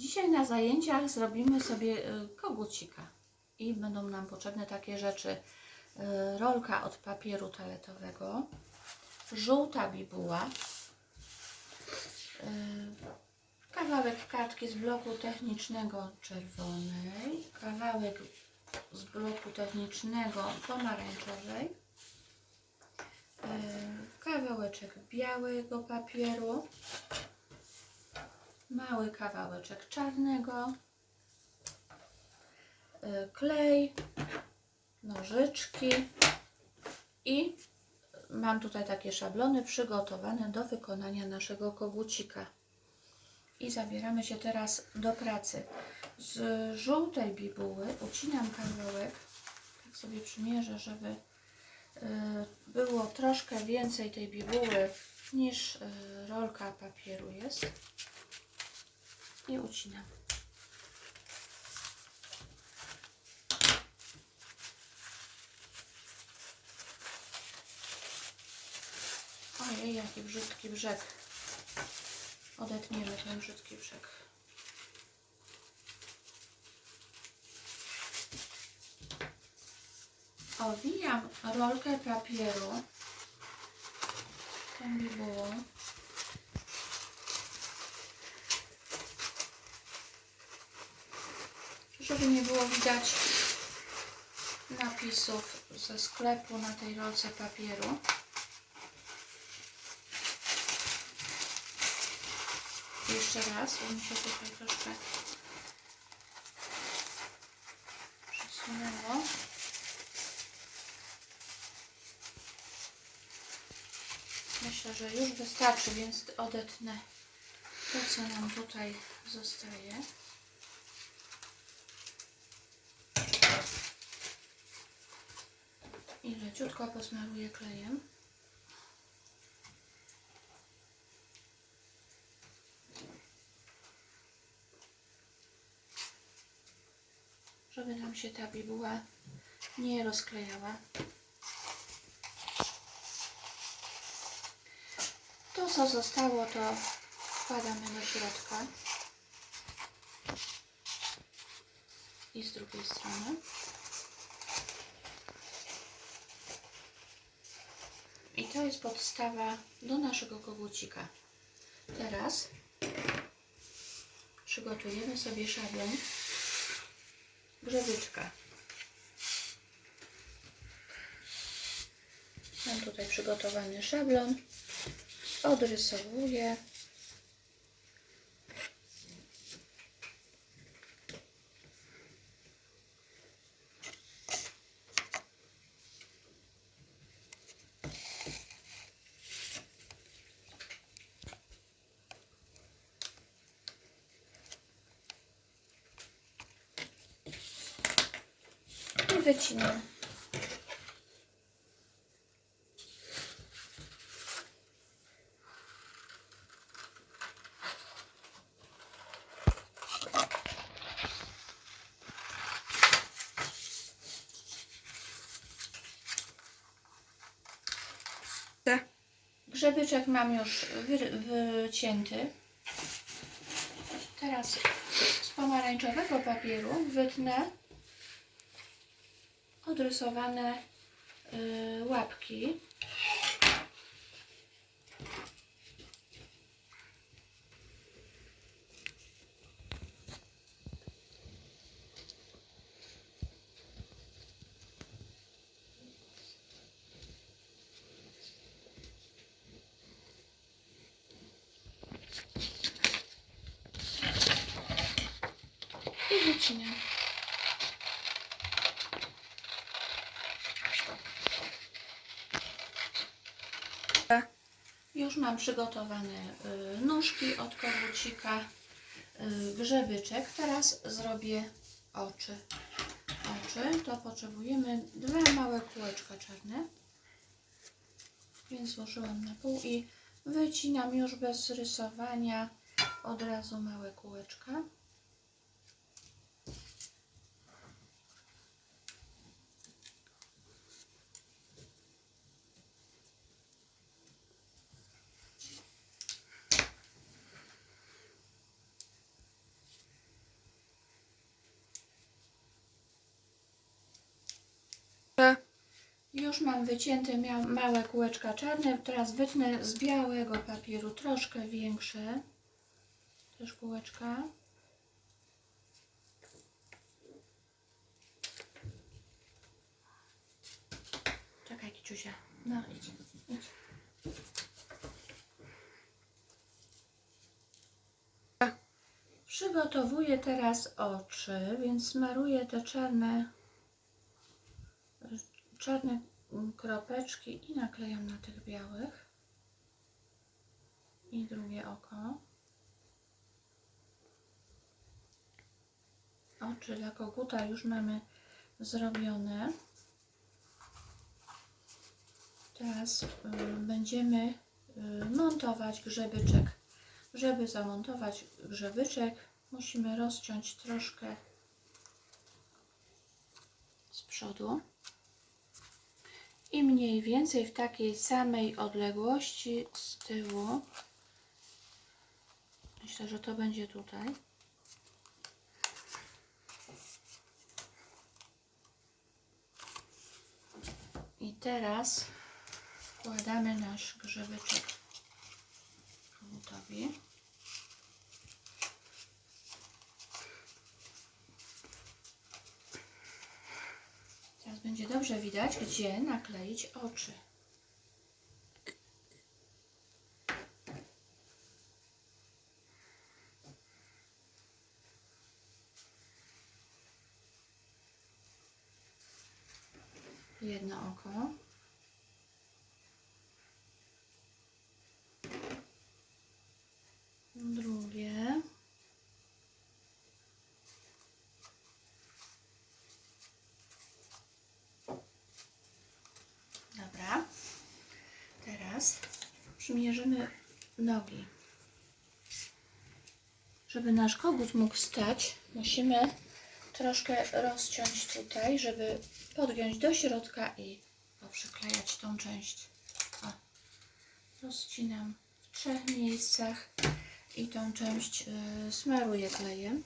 Dzisiaj na zajęciach zrobimy sobie y, kogucika i będą nam potrzebne takie rzeczy. Y, Rolka od papieru toaletowego, żółta bibuła, y, kawałek kartki z bloku technicznego czerwonej, kawałek z bloku technicznego pomarańczowej, kawałeczek białego papieru, mały kawałeczek czarnego, y, klej, nożyczki i mam tutaj takie szablony przygotowane do wykonania naszego kogucika. I zabieramy się teraz do pracy. Z żółtej bibuły ucinam kawałek, tak sobie przymierzę, żeby y, było troszkę więcej tej bibuły niż y, rolka papieru jest i ucinam. Ojej, jaki brzydki brzeg. Odetniemy ten brzydki brzeg. Owijam rolkę papieru tą bibułą. Żeby nie było widać napisów ze sklepu na tej rolce papieru. Jeszcze raz, bo mi się tutaj troszkę przesunęło. Myślę, że już wystarczy, więc odetnę to, co nam tutaj zostaje. I leciutko posmaruję klejem. Żeby nam się ta bibuła nie rozklejała. To co zostało to wkładamy do środka. I z drugiej strony. To jest podstawa do naszego kogucika. Teraz przygotujemy sobie szablon grzebyczka. Mam tutaj przygotowany szablon. Odrysowuję. I wycinam. Grzebyczek mam już wy, wycięty. Teraz z pomarańczowego papieru wytnę odrysowane y, łapki. I wycinam. Już mam przygotowane y, nóżki od kogucika, y, grzebyczek. Teraz zrobię oczy. Oczy to potrzebujemy dwa małe kółeczka czarne. Więc złożyłam na pół i wycinam już bez rysowania od razu małe kółeczka. Już mam wycięte małe kółeczka czarne. Teraz wytnę z białego papieru troszkę większe. Też kółeczka. Czekaj, Kiciusia. No, idź, idź. Przygotowuję teraz oczy, więc smaruję te czarne czarne mm, kropeczki i naklejam na tych białych. I drugie oko. Oczy dla koguta już mamy zrobione. Teraz y, będziemy y, montować grzebyczek. Żeby zamontować grzebyczek, musimy rozciąć troszkę z przodu i mniej więcej w takiej samej odległości z tyłu. Myślę, że to będzie tutaj. I teraz wkładamy nasz grzebyczek kogutowi. Teraz będzie dobrze widać, gdzie nakleić oczy. Jedno oko. Drugie. Dobra. Teraz przymierzymy nogi. Żeby nasz kogut mógł stać, musimy troszkę rozciąć tutaj, żeby podgiąć do środka i poprzyklejać tą część. O. Rozcinam w trzech miejscach i tą część y, smaruję klejem.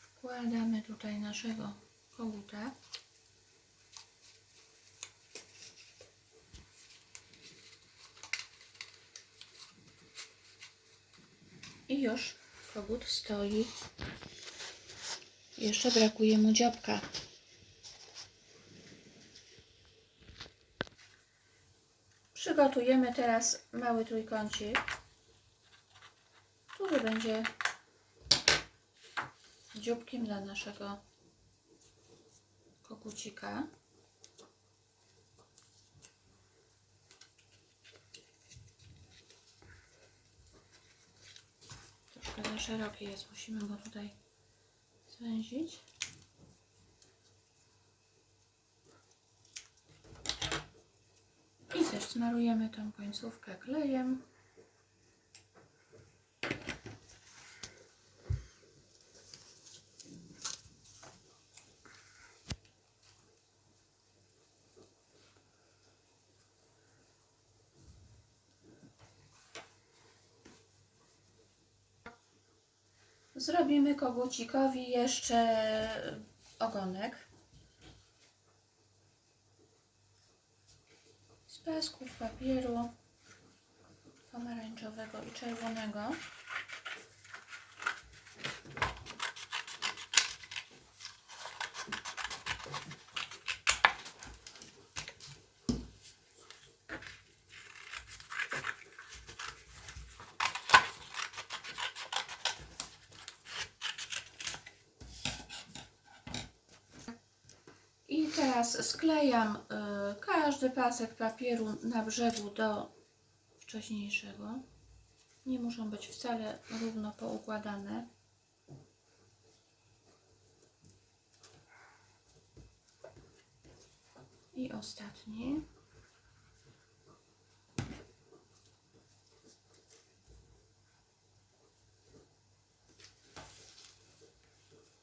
Wkładamy tutaj naszego koguta. I już kogut stoi. Jeszcze brakuje mu dziobka. Przygotujemy teraz mały trójkącik, który będzie dzióbkiem dla naszego kogucika. Troszkę za szeroki jest, musimy go tutaj zwęzić. I też smarujemy tą końcówkę klejem. Zrobimy kogucikowi jeszcze ogonek. Z pasków papieru pomarańczowego i czerwonego. Teraz sklejam y, każdy pasek papieru na brzegu do wcześniejszego. Nie muszą być wcale równo poukładane. I ostatni.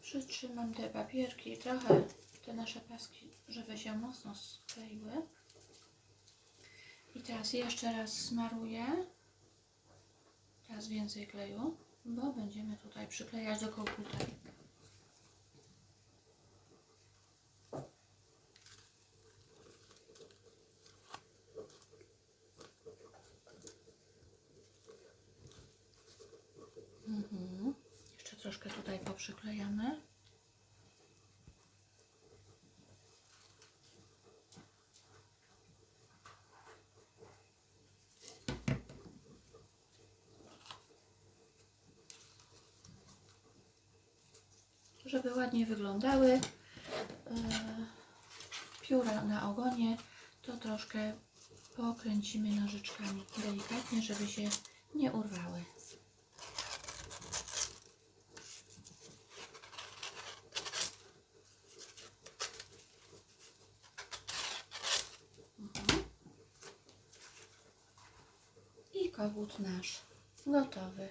Przytrzymam te papierki trochę te nasze paski, żeby się mocno skleiły. I teraz jeszcze raz smaruję. Teraz więcej kleju, bo będziemy tutaj przyklejać do komputer. Mhm. Jeszcze troszkę tutaj poprzyklejamy. Żeby ładnie wyglądały e, pióra na ogonie, to troszkę pokręcimy nożyczkami delikatnie, żeby się nie urwały. Mhm. I kogut nasz gotowy.